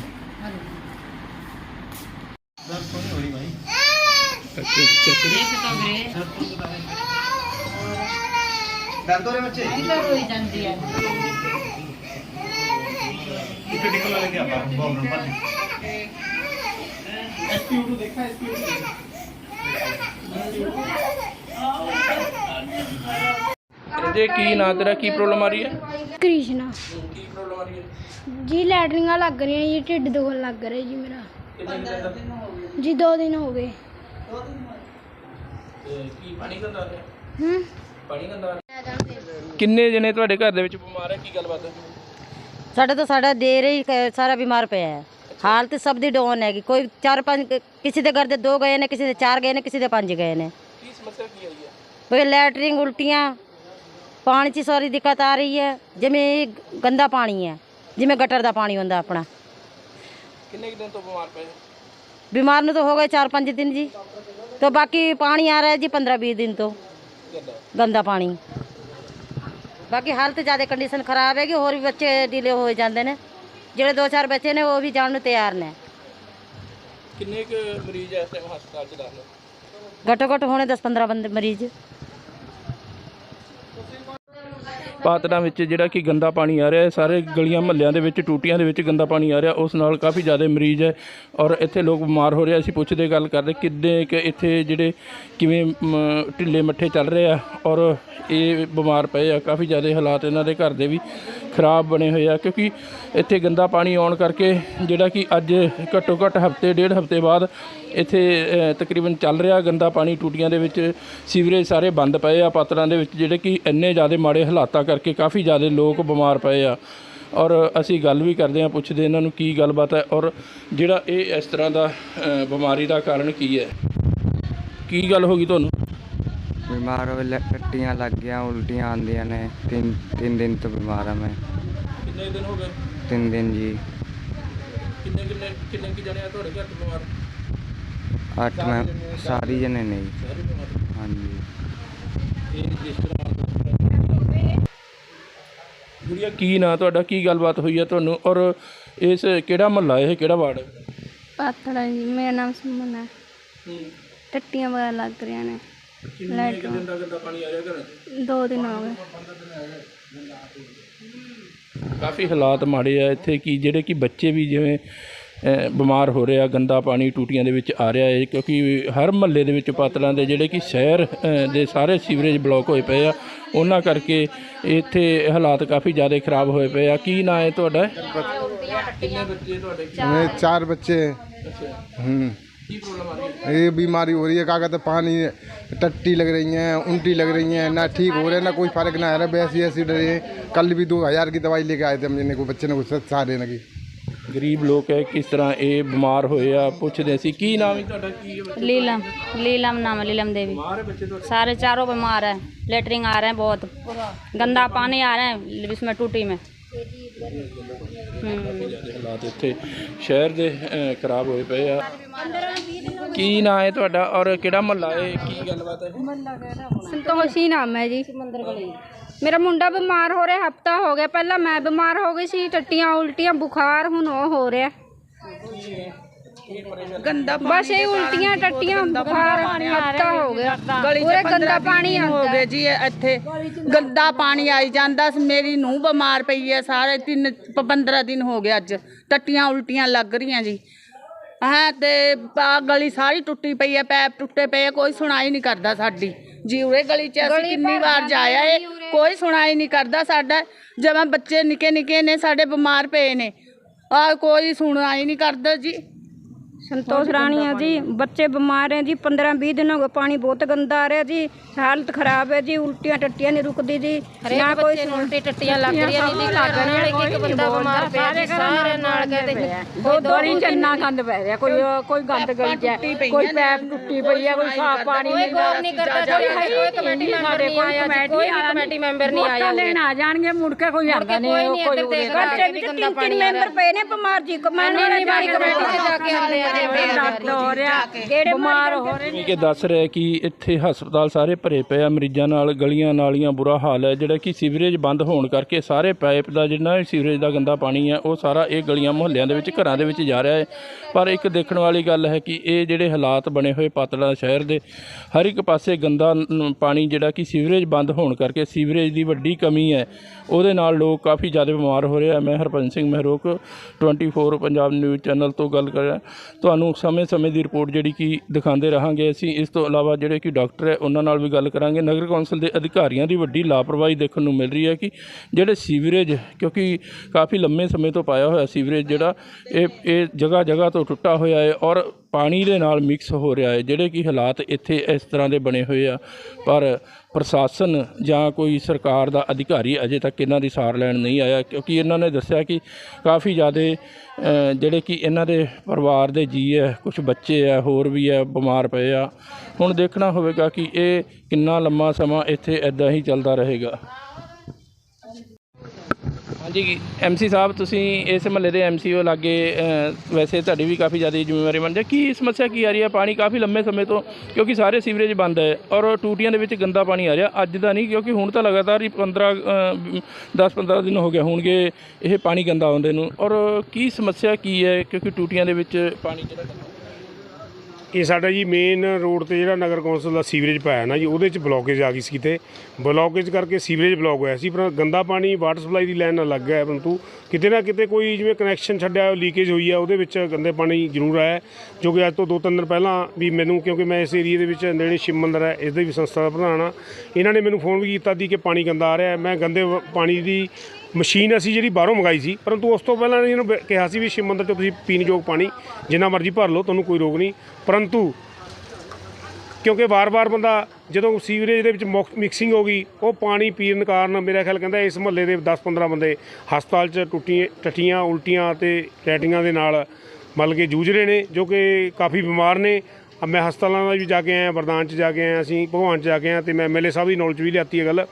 ਰਿਹਾ ਬੱਚੇ ਇੱਕ ਟਿਕਲ ਲੈ ਕੇ ਆਪਾਂ ਬੋਲ ਨੂੰ ਭੱਜ ਐਸਪੀਯੂ ਨੂੰ ਦੇਖਾ ਐਸਪੀਯੂ ਜੇ ਕੀ ਨਾਂ ਤੇਰਾ? ਕੀ ਪ੍ਰੋਬਲਮ ਆ ਰਹੀ ਹੈ? ਕ੍ਰਿਸ਼ਨਾ। ਕੀ ਪ੍ਰੋਬਲਮ ਆ ਰਹੀ ਹੈ? ਜੀ ਲੈਟਰਿੰਗਾਂ ਲੱਗ ਰਹੀਆਂ ਜੀ ਢਿੱਡ ਦੁਖਣ ਲੱਗ ਰਿਹਾ ਜੀ ਮੇਰਾ। ਕਿੰਨੇ ਦਿਨ ਦਾ? ਜੀ ਦੋ ਦਿਨ ਹੋ ਗਏ। ਤੇ ਕੀ ਪਾਣੀ ਗੰਦਾ ਆ ਰਿਹਾ ਹੂੰ? ਪਾਣੀ ਗੰਦਾ ਆ ਰਿਹਾ ਕਿੰਨੇ ਜਣੇ ਤੁਹਾਡੇ ਘਰ ਦੇ ਵਿੱਚ ਬਿਮਾਰ ਹੈ? ਕੀ ਗੱਲਬਾਤ ਹੈ? ਸਾਡਾ ਤਾਂ ਸਾਡਾ ਦੇਰ ਹੀ ਕ- ਸਾਰਾ ਬਿਮਾਰ ਪਿਆ ਹੈ। ਹਾਲਤ ਸਭ ਦੀ ਡਾਊਨ ਹੈਗੀ। ਕੋਈ ਚਾਰ ਪੰਜ ਕਿਸੇ ਦੇ ਘਰ ਦੇ ਦੋ ਗਏ ਨੇ ਕਿਸੇ ਦੇ ਚਾਰ ਗਏ ਨੇ ਕਿਸੇ ਦੇ ਪੰਜ ਗਏ ਨੇ। ਕੀ ਸਮੱਸਿਆ ਕੀ ਆਈ ਹੈ? ਕੋਈ ਲੈਟਰਿੰਗ ਉਲਟੀਆਂ ਪਾਣੀ 'ਚ ਸਾਰੀ ਦਿੱਕਤ ਆ ਰਹੀ ਹੈ ਜਿਵੇਂ ਇਹ ਗੰਦਾ ਪਾਣੀ ਹੈ ਜਿਵੇਂ ਗਟਰ ਦਾ ਪਾਣੀ ਹੁੰਦਾ ਆਪਣਾ ਕਿੰਨੇ ਕੁ ਦਿਨ ਤੋਂ ਬਿਮਾਰ ਪਏ ਬਿਮਾਰ ਨੂੰ ਤਾਂ ਹੋ ਗਏ ਚਾਰ ਪੰਜ ਦਿਨ ਜੀ तो बाकी पानी आ रहा है जी पंद्रह बीस दिन तो ਗੰਦਾ गंदा पानी ਬਾਕੀ ਹਾਲਤ ਜ਼ਿਆਦਾ ਕੰਡੀਸ਼ਨ ਖਰਾਬ ਹੈਗੀ ਹੋਰ ਵੀ ਬੱਚੇ ਡੀਲੇ ਹੋ ਜਾਂਦੇ ਨੇ ਜਿਹੜੇ ਦੋ ਚਾਰ ਬੱਚੇ ਨੇ ਉਹ ਵੀ ਜਾਣ ਨੂੰ ਤਿਆਰ ਨੇ ਕਿੰਨੇ ਕੁ ਮਰੀਜ਼ ਇਸ ਟਾਈਮ ਹਸਪਤਾਲ 'ਚ ਦਾਖਲ ਘੱਟੋ ਘੱਟ ਹੋਣੇ 10 15 ਬੰਦੇ ਮਰੀਜ਼ like ਪਾਤੜਾਂ ਵਿੱਚ ਜਿਹੜਾ ਕਿ ਗੰਦਾ ਪਾਣੀ ਆ ਰਿਹਾ ਹੈ ਸਾਰੇ ਗਲੀਆਂ ਮਹੱਲਿਆਂ ਦੇ ਵਿੱਚ ਟੂਟੀਆਂ ਦੇ ਵਿੱਚ ਗੰਦਾ ਪਾਣੀ ਆ ਰਿਹਾ ਉਸ ਨਾਲ ਕਾਫੀ ਜ਼ਿਆਦਾ ਮਰੀਜ਼ ਹੈ ਔਰ ਇੱਥੇ ਲੋਕ ਬਿਮਾਰ ਹੋ ਰਹੇ ਅਸੀਂ ਪੁੱਛਦੇ ਗੱਲ ਕਰਦੇ ਕਿੰਨੇ ਕਿ ਇੱਥੇ ਜਿਹੜੇ ਕਿਵੇਂ ਮ, ਢਿੱਲੇ ਮੱਠੇ ਚੱਲ ਰਹੇ ਆ ਔਰ ਇਹ ਬਿਮਾਰ ਪਏ ਆ। ਕਾਫੀ ਜ਼ਿਆਦਾ ਹਾਲਾਤ ਇਹਨਾਂ ਦੇ ਘਰ ਦੇ ਵੀ ਖਰਾਬ ਬਣੇ ਹੋਏ ਆ ਕਿਉਂਕਿ ਇੱਥੇ ਗੰਦਾ ਪਾਣੀ ਆਉਣ ਕਰਕੇ ਜਿਹੜਾ ਕਿ ਅੱਜ ਘੱਟੋ ਘੱਟ ਹਫ਼ਤੇ ਡੇਢ ਹਫ਼ਤੇ ਬਾਅਦ ਇੱਥੇ ਤਕਰੀਬਨ ਚੱਲ ਰਿਹਾ ਗੰਦਾ ਪਾਣੀ। ਟੂਟੀਆਂ ਦੇ ਵਿੱਚ ਸੀਵਰੇਜ ਸਾਰੇ ਬੰਦ ਪਏ ਆ ਪਾਤਰਾਂ ਦੇ ਵਿੱਚ ਜਿਹੜੇ ਕਿ ਇੰਨੇ ਜ਼ਿਆਦਾ ਮਾੜੇ ਹਾਲਾਤਾਂ ਕਰਕੇ ਕਾਫੀ ਜ਼ਿਆਦਾ ਲੋਕ ਬਿਮਾਰ ਪਏ ਆ। ਔਰ ਅਸੀਂ ਗੱਲ ਵੀ ਕਰਦੇ ਆ ਪੁੱਛਦੇ ਇਹਨਾਂ ਨੂੰ ਕੀ ਗੱਲਬਾਤ ਹੈ। ਔਰ ਜਿਹੜਾ ਇਹ ਇਸ ਤਰ੍ਹਾਂ ਦਾ ਅ, ਬਿਮਾਰੀ ਦਾ ਕਾਰਨ ਕੀ ਹੈ? ਕੀ ਗੱਲ ਹੋ ਗਈ ਤੁਹਾਨੂੰ? ਬਿਮਾਰ ਹੋ ਲੈ ਟੱਟੀਆਂ ਲੱਗ ਗਿਆ ਉਲਟੀਆਂ ਆਉਂਦੀਆਂ ਨੇ। ਤਿੰਨ ਤਿੰਨ ਦਿਨ ਤੋਂ ਬਿਮਾਰ ਆ ਮੈਂ। ਕਿੰਨੇ ਦਿਨ ਹੋ ਗਏ? ਤਿੰਨ ਦਿਨ ਜੀ। ਕਿੰਨੇ ਕਿੰਨੇ ਕਿੰਨੇ ਕੀ ਜਣੇ ਆ ਤੁਹਾਡੇ ਘਰ ਬਿਮਾਰ ਅੱਠ ਮੈਂ ਸਾਰੀ ਜਣੇ ਨੇ ਜੀ। ਸਾਰੇ ਬਿਮਾਰ ਹਾਂਜੀ। ਇਹ ਜਿਸ ਤਰ੍ਹਾਂ ਗੁੜੀਆ ਕੀ ਨਾਂ ਤੁਹਾਡਾ? ਕੀ ਗੱਲਬਾਤ ਹੋਈ ਹੈ ਤੁਹਾਨੂੰ? ਔਰ ਇਸ ਕਿਹੜਾ ਮਹੱਲਾ ਇਹ? ਕਿਹੜਾ ਵਾਰਡ? ਪਾਤੜਾ ਜੀ ਮੇਰਾ ਨਾਮ ਸੁਮਨ ਹੈ। ਟੱਟੀਆਂ ਵਗੈਰਾ ਲੱਗ ਰਹੀਆਂ ਨੇ। ਦਿਨ ਦਾ ਗੰਦਾ ਪਾਣੀ ਆ ਰਿਹਾ ਘਰਾਂ? 'ਚ ਦੋ ਦਿਨ ਹੋ ਗਏ। ਕਾਫੀ ਹਾਲਾਤ ਮਾੜੇ ਆ ਇੱਥੇ ਕਿ ਜਿਹੜੇ ਕਿ ਬੱਚੇ ਵੀ ਜਿਵੇਂ ਬਿਮਾਰ ਹੋ ਰਹੇ ਆ ਗੰਦਾ ਪਾਣੀ ਟੂਟੀਆਂ ਦੇ ਵਿੱਚ ਆ ਰਿਹਾ ਹੈ ਕਿਉਂਕਿ ਹਰ ਮਹੱਲੇ ਦੇ ਵਿੱਚ ਪਾਤਲਾਂ ਦੇ ਜਿਹੜੇ ਕਿ ਸ਼ਹਿਰ ਅ, ਦੇ ਸਾਰੇ ਸੀਵਰੇਜ ਬਲੌਕ ਹੋਏ ਪਏ ਆ ਉਹਨਾਂ ਕਰਕੇ ਇੱਥੇ ਹਾਲਾਤ ਕਾਫੀ ਜ਼ਿਆਦਾ ਖਰਾਬ ਹੋਏ ਪਏ ਆ ਕੀ ਨਾਂ ਹੈ ਤੁਹਾਡਾ ਕਿੰਨੇ ਬੱਚੇ ਤੁਹਾਡੇ हमें चार बच्चे हैं ਅੱਛਾ हम्म ਕੀ ਪ੍ਰੋਬਲਮ ਆ ਰਹੀ ਹੈ ये बीमारी हो रही है क्या कहते हैं पानी टट्टी लग रही हैं उल्टी लग रही हैं ना ठीक हो रहे हैं ना कोई फर्क ना आ रहा है वैसी ऐसी डरे कल भी दो हज़ार की दवाई लेके आए थे हमने को बच्चे ने कुछ सारे लगी ਗਰੀਬ ਲੋਕ ਹੈ ਕਿਸ ਤਰ੍ਹਾਂ ਇਹ ਬਿਮਾਰ ਹੋਏ ਆ ਪੁੱਛਦੇ ਸੀ ਕੀ ਨਾਮ ਹੈ ਤੁਹਾਡਾ ਕੀ ਹੈ ਬੱਚੇ लीलम लीलम नाम है लीलम देवी ਬਿਮਾਰ ਹੈ ਬੱਚੇ ਤੁਹਾਡੇ सारे चारों बीमार हैं लेटरिंग आ रहे हैं बहुत गंदा पानी आ रहा है इसमें टूटी में हम्म ਜ਼ਿਆਦਾ ਹਾਲਾਤ ਇੱਥੇ ਸ਼ਹਿਰ ਦੇ ਅ, ਖਰਾਬ ਹੋਏ ਪਏ ਆ ਕੀ ਨਾਂ ਹੈ ਤੁਹਾਡਾ ਔਰ ਕਿਹੜਾ ਮਹੱਲਾ ਹੈ ਕੀ ਗੱਲਬਾਤ ਹੈ ਸੰਤੋਸ਼ੀ ਨਾਮ ਹੈ ਜੀ ਮੇਰਾ ਮੁੰਡਾ ਬਿਮਾਰ ਹੋ ਰਿਹਾ ਹਫਤਾ ਹੋ ਗਿਆ। ਪਹਿਲਾਂ ਮੈਂ ਬਿਮਾਰ ਹੋ ਗਈ ਸੀ ਟੱਟੀਆਂ ਉਲਟੀਆਂ ਬੁਖਾਰ ਹੁਣ ਉਹ ਹੋ ਰਿਹਾ। ਗੰਦਾ ਬਸ ਇਹ ਉਲਟੀਆਂ ਟੱਟੀਆਂ ਬੁਖਾਰ ਹਫਤਾ ਹੋ ਗਿਆ। ਪੂਰੇ ਗੰਦਾ ਪਾਣੀ ਹੋ ਗਏ ਜੀ ਇੱਥੇ ਗੰਦਾ ਪਾਣੀ ਆਈ ਜਾਂਦਾ ਸੀ। ਮੇਰੀ ਨੂੰਹ ਬਿਮਾਰ ਪਈ ਹੈ ਸਾਰੇ ਤਿੰਨ 15 ਦਿਨ ਹੋ ਗਏ ਅੱਜ। ਟੱਟੀਆਂ ਉਲਟੀਆਂ ਲੱਗ ਰਹੀਆਂ ਜੀ। ਹਾਂ ਤੇ ਆ ਗਲੀ ਸਾਰੀ ਟੁੱਟੀ ਪਈ ਹੈ ਪੈਪ ਟੁੱਟੇ ਪਏ ਕੋਈ ਸੁਣਾਈ ਨਹੀਂ ਕਰਦਾ ਸਾਡੀ। ਜੀ ਉਰੇ ਗਲੀ 'ਚ ਅਸੀਂ ਕਿੰਨੀ ਵਾਰ ਜਾਇਆ ਏ ਕੋਈ ਸੁਣਾਈ ਨਹੀਂ ਕਰਦਾ ਸਾਡਾ ਜਿਵੇਂ ਬੱਚੇ ਨਿੱਕੇ ਨਿੱਕੇ ਨੇ ਸਾਡੇ ਬਿਮਾਰ ਪਏ ਨੇ। ਆ ਕੋਈ ਸੁਣਾਈ ਨਹੀਂ ਕਰਦਾ ਜੀ। ਸੰਤੋਸ਼ ਰਾਣੀ ਹੈ ਜੀ ਬੱਚੇ ਬਿਮਾਰ ਹੈ ਜੀ 15 20 ਦਿਨ ਹੋ ਗਏ ਪਾਣੀ ਬਹੁਤ ਗੰਦਾ ਆ ਰਿਹਾ ਜੀ ਹਾਲਤ ਖਰਾਬ ਹੈ ਜੀ ਉਲਟੀਆਂ ਟੱਟੀਆਂ ਨਹੀਂ ਰੁਕਦੀ ਜੀ ਨਾ ਕੋਈ ਉਲਟੀ ਟੱਟੀਆਂ ਲੱਗ ਰਹੀਆਂ ਨੇ ਜੀ ਲੱਗ ਰਹੀਆਂ ਇੱਕ ਇੱਕ ਬੰਦਾ ਬਿਮਾਰ ਪਿਆ ਜੀ ਸਾਰੇ ਨਾਲ ਕਹਿੰਦੇ ਦੋ ਦੋਰੀ ਚੰਨਾ ਗੰਦ ਪੈ ਰਿਹਾ ਕੋਈ ਕੋਈ ਗੰਦ ਗਲੀ ਚ ਹੈ, ਕੋਈ ਪੈਪ ਟੁੱਟੀ ਪਈ ਹੈ ਕੋਈ ਸਾਫ਼ ਪਾਣੀ ਨਹੀਂ ਗੌਰ ਨਹੀਂ ਕਰਦਾ ਕੋਈ ਕਮੇਟੀ ਮੈਂਬਰ ਨਹੀਂ ਆਇਆ ਕੋਈ ਕਮੇਟੀ ਮੈਂਬਰ ਨਹੀਂ ਆਇਆ ਲੈਣ ਆ ਜਾਣਗੇ ਮੁੜ ਕੇ ਕੋਈ ਆਉਂਦਾ ਨਹੀਂ ਕੋਈ ਘੰਟੇ ਵਿੱਚ ਤਿੰਨ ਤਿੰਨ ਮੈਂਬਰ ਪਏ ਨੇ ਬਿਮਾਰ ਜੀ ਵਾਲੀ ਵਾਲੀ ਕਮੇਟੀ ਚ ਜਾ ਕੇ ਆਉਂਦੇ ਆ ਹੋ ਰਿਹਾ ਬਿਮਾਰ ਹੋ ਰਹੇ ਜਿਵੇਂ ਕਿ ਦੱਸ ਰਿਹਾ ਕਿ ਇੱਥੇ ਹਸਪਤਾਲ ਸਾਰੇ ਭਰੇ ਪਏ ਆ ਮਰੀਜ਼ਾਂ ਨਾਲ ਗਲੀਆਂ ਨਾਲੀਆਂ ਬੁਰਾ ਹਾਲ ਹੈ। ਜਿਹੜਾ ਕਿ ਸੀਵਰੇਜ ਬੰਦ ਹੋਣ ਕਰਕੇ ਸਾਰੇ ਪਾਈਪ ਦਾ ਜਿਹੜਾ ਵੀ ਸੀਵਰੇਜ ਦਾ ਗੰਦਾ ਪਾਣੀ ਹੈ ਉਹ ਸਾਰਾ ਇਹ ਗਲੀਆਂ ਮੁਹੱਲਿਆਂ ਦੇ ਵਿੱਚ ਘਰਾਂ ਦੇ ਵਿੱਚ ਜਾ ਰਿਹਾ ਹੈ। ਪਰ ਇੱਕ ਦੇਖਣ ਵਾਲੀ ਗੱਲ ਹੈ ਕਿ ਇਹ ਜਿਹੜੇ ਹਾਲਾਤ ਬਣੇ ਹੋਏ ਪਾਤੜਾ ਸ਼ਹਿਰ ਦੇ ਹਰ ਇੱਕ ਪਾਸੇ ਗੰਦਾ ਪਾਣੀ ਜਿਹੜਾ ਕਿ ਸੀਵਰੇਜ ਬੰਦ ਹੋਣ ਕਰਕੇ ਸੀਵਰੇਜ ਦੀ ਵੱਡੀ ਕਮੀ ਹੈ। ਉਹਦੇ ਨਾਲ ਲੋਕ ਕਾਫੀ ਜ਼ਿਆਦਾ ਬਿਮਾਰ ਹੋ ਰਹੇ ਆ। ਮੈਂ ਹਰਪੰਜ ਸਿੰਘ ਮਹਿਰੋਕ 24 ਪੰਜਾਬ ਨਿਊਜ਼ ਚੈਨਲ ਤੋਂ ਗੱਲ ਕਰ ਰਿਹਾ। ਤੁਹਾਨੂੰ ਸਮੇਂ-ਸਮੇਂ ਦੀ ਰਿਪੋਰਟ ਜਿਹੜੀ ਕਿ ਦਿਖਾਉਂਦੇ ਰਹਾਂਗੇ। ਅਸੀਂ ਇਸ ਤੋਂ ਇਲਾਵਾ ਜਿਹੜੇ ਕਿ ਡਾਕਟਰ ਹੈ, ਉਹਨਾਂ ਨਾਲ ਵੀ ਗੱਲ ਕਰਾਂਗੇ। ਨਗਰ ਕੌਂਸਲ ਦੇ ਅਧਿਕਾਰੀਆਂ ਦੀ ਵੱਡੀ ਲਾਪਰਵਾਹੀ ਦੇਖਣ ਨੂੰ ਮਿਲ ਰਹੀ ਹੈ ਕਿ ਜਿਹੜੇ ਸੀਵਰੇਜ, ਕਿਉਂਕਿ ਕਾਫੀ ਲੰਮੇ ਸਮੇਂ ਤੋਂ ਪਾਇਆ ਹੋਇਆ ਸੀਵਰੇਜ ਜਿਹੜਾ, ਇਹ ਇਹ ਜਗ੍ਹਾ ਜਗ੍ਹਾ ਤੋਂ ਟੁੱਟਾ ਹੋਇਆ ਹੈ ਔਰ ਪਾਣੀ ਦੇ ਨਾਲ ਮਿਕਸ ਹੋ ਰਿਹਾ ਹੈ, ਜਿਹੜੇ ਕਿ ਹਾਲਾਤ ਇੱਥੇ ਇਸ ਤਰ੍ਹਾਂ ਦੇ ਬਣੇ ਹੋਏ ਆ। ਪਰ ਪ੍ਰਸ਼ਾਸਨ ਜਾਂ ਕੋਈ ਸਰਕਾਰ ਦਾ ਅਧਿਕਾਰੀ ਅਜੇ ਤੱਕ ਇਹਨਾਂ ਦੀ ਸਾਰ ਲੈਣ ਨਹੀਂ ਆਇਆ, ਕਿਉਂਕਿ ਇਹਨਾਂ ਨੇ ਦੱਸਿਆ ਕਿ ਕਾਫੀ ਜ਼ਿਆਦਾ ਜਿਹੜੇ ਕਿ ਇਹਨਾਂ ਦੇ ਪਰਿਵਾਰ ਦੇ ਜੀ ਹੈ ਕੁਝ ਬੱਚੇ ਆ ਹੋਰ ਵੀ ਹੈ, ਬਿਮਾਰ ਪਏ ਆ। ਹੁਣ ਦੇਖਣਾ ਹੋਵੇਗਾ ਕਿ ਇਹ ਕਿੰਨਾ ਲੰਮਾ ਸਮਾਂ ਇੱਥੇ ਇਦਾਂ ਹੀ ਚੱਲਦਾ ਰਹੇਗਾ। ਹਾਂਜੀ ਹਾਂਜੀ ਐਮਸੀ ਸਾਹਿਬ ਤੁਸੀਂ ਇਸ ਮਹੱਲੇ ਦੇ ਐਮਸੀਓ ਲਾਗੇ ਅ, ਵੈਸੇ ਤੁਹਾਡੀ ਵੀ ਕਾਫੀ ਜ਼ਿਆਦਾ ਜ਼ਿੰਮੇਵਾਰੀ ਬਣ ਹੈ। ਕੀ ਸਮੱਸਿਆ ਕੀ ਆ ਰਹੀ ਹੈ? ਪਾਣੀ ਕਾਫੀ ਲੰਮੇ ਸਮੇਂ ਤੋਂ ਕਿਉਂਕਿ ਸਾਰੇ ਸੀਵਰੇਜ ਬੰਦ ਹੈ ਔਰ ਟੂਟੀਆਂ ਦੇ ਵਿੱਚ ਗੰਦਾ ਪਾਣੀ ਆ ਰਿਹਾ। ਅੱਜ ਦਾ ਨਹੀਂ ਕਿਉਂਕਿ ਹੁਣ ਤਾਂ ਲਗਾਤਾਰ ਹੀ 15 10 15 ਦਿਨ ਹੋ ਗਏ ਹੋਣਗੇ ਇਹ ਪਾਣੀ ਗੰਦਾ ਆਉਂਦੇ ਨੂੰ। ਔਰ ਕੀ ਸਮੱਸਿਆ ਕੀ ਹੈ? ਕਿਉਂਕਿ ਟੂਟੀਆਂ ਦੇ ਵਿੱਚ ਪਾਣੀ ਜਿਹੜਾ ਗੰਦਾ ਇਹ ਸਾਡਾ ਜੀ ਮੇਨ ਰੋਡ ਤੇ ਜਿਹੜਾ ਨਗਰ ਕੌਂਸਲ ਦਾ ਸੀਵਰੇਜ ਪਾਇਆ ਨਾ ਜੀ ਉਹਦੇ ਚ ਬਲੌਕੇਜ ਆ ਗਈ ਸੀ ਕਿਤੇ। ਬਲੌਕੇਜ ਕਰਕੇ ਸੀਵਰੇਜ ਬਲੌਕ ਹੋਇਆ ਸੀ ਪਰ ਗੰਦਾ ਪਾਣੀ ਵਾਟਰ ਸਪਲਾਈ ਦੀ ਲਾਈਨ ਨਾਲ ਲੱਗ ਗਿਆ ਹੈ, ਪਰੰਤੂ ਕਿਤੇ ਨਾ ਕਿਤੇ ਕੋਈ ਜਿਵੇਂ ਕਨੈਕਸ਼ਨ ਛੱਡਿਆ ਲੀਕੇਜ ਹੋਈ ਆ ਉਹਦੇ ਵਿੱਚ ਗੰਦੇ ਪਾਣੀ ਜ਼ਰੂਰ ਆਇਆ ਜੋ ਕਿ ਅੱਜ ਤੋਂ ਦੋ ਤਿੰਨ ਦਿਨ ਪਹਿਲਾਂ ਵੀ ਮੈਨੂੰ ਕਿਉਂਕਿ ਮੈਂ ਇਸ ਏਰੀਏ ਦੇ ਵਿੱਚ ਨੇੜੇ ਸ਼ਿਵ ਮੰਦਰ ਹੈ ਇਸ ਦੇ ਵੀ ਸੰਸਥਾ ਦਾ ਪ੍ਰਧਾਨ ਆ ਇਹਨਾਂ ਨੇ ਮੈਨੂੰ ਫੋਨ ਵੀ ਕੀਤਾ ਦੀ ਕਿ ਪਾਣੀ ਗੰਦਾ ਆ ਰਿਹਾ ਮੈਂ ਗੰਦੇ ਵ- ਪਾਣੀ ਦੀ ਮਸ਼ੀਨ ਅਸੀਂ ਜਿਹੜੀ ਬਾਹਰੋਂ ਮੰਗਾਈ ਸੀ, ਪਰੰਤੂ ਉਸ ਤੋਂ ਪਹਿਲਾਂ ਇਹਨੂੰ ਬ- ਕਿਹਾ ਸੀ ਵੀ ਸ਼ਿਵ ਮੰਦਰ ਤੋਂ ਤੁਸੀਂ ਪੀਣਯੋਗ ਪਾਣੀ, ਜਿੰਨਾ ਮਰਜ਼ੀ ਭਰ ਲਓ, ਤੁਹਾਨੂੰ ਕੋਈ ਰੋਗ ਨਹੀਂ। ਪਰੰਤੂ ਕਿਉਂਕਿ ਵਾਰ-ਵਾਰ ਬੰਦਾ ਜਦੋਂ ਸੀਵਰੇਜ ਦੇ ਵਿੱਚ ਮੁਕ- ਮਿਕਸਿੰਗ ਹੋ ਗਈ, ਉਹ ਪਾਣੀ ਪੀਣ ਕਾਰਨ ਮੇਰਾ ਖਿਆਲ ਕਹਿੰਦਾ ਇਸ ਮੁਹੱਲੇ ਦੇ 10-15 ਬੰਦੇ ਹਸਪਤਾਲ 'ਚ ਟੁੱਟੀ ਟੱਟੀਆਂ ਉਲਟੀਆਂ ਤੇ ਲੈਟਿੰਗਾਂ ਦੇ ਨਾਲ ਮਤਲਬ ਕਿ ਜੂਝ ਰਹੇ ਨੇ, ਜੋ ਕਿ ਕਾਫੀ ਬਿਮਾਰ ਨੇ। ਮੈਂ ਹਸਪਤਾਲਾਂ ਦਾ ਵੀ ਜਾ ਕੇ ਆਇਆ, ਵਰਦਾਨ 'ਚ ਜਾ ਕੇ ਆਇਆ, ਅਸੀਂ ਭਗਵਾਨ 'ਚ ਜਾ ਕੇ ਆਇਆ ਤੇ ਮੈਂ ਐਮਐਲਏ ਸਾਹਿਬ ਦੀ ਨੌਲੇਜ ਵੀ ਲਿਆਤੀ ਹੈ ਗੱਲ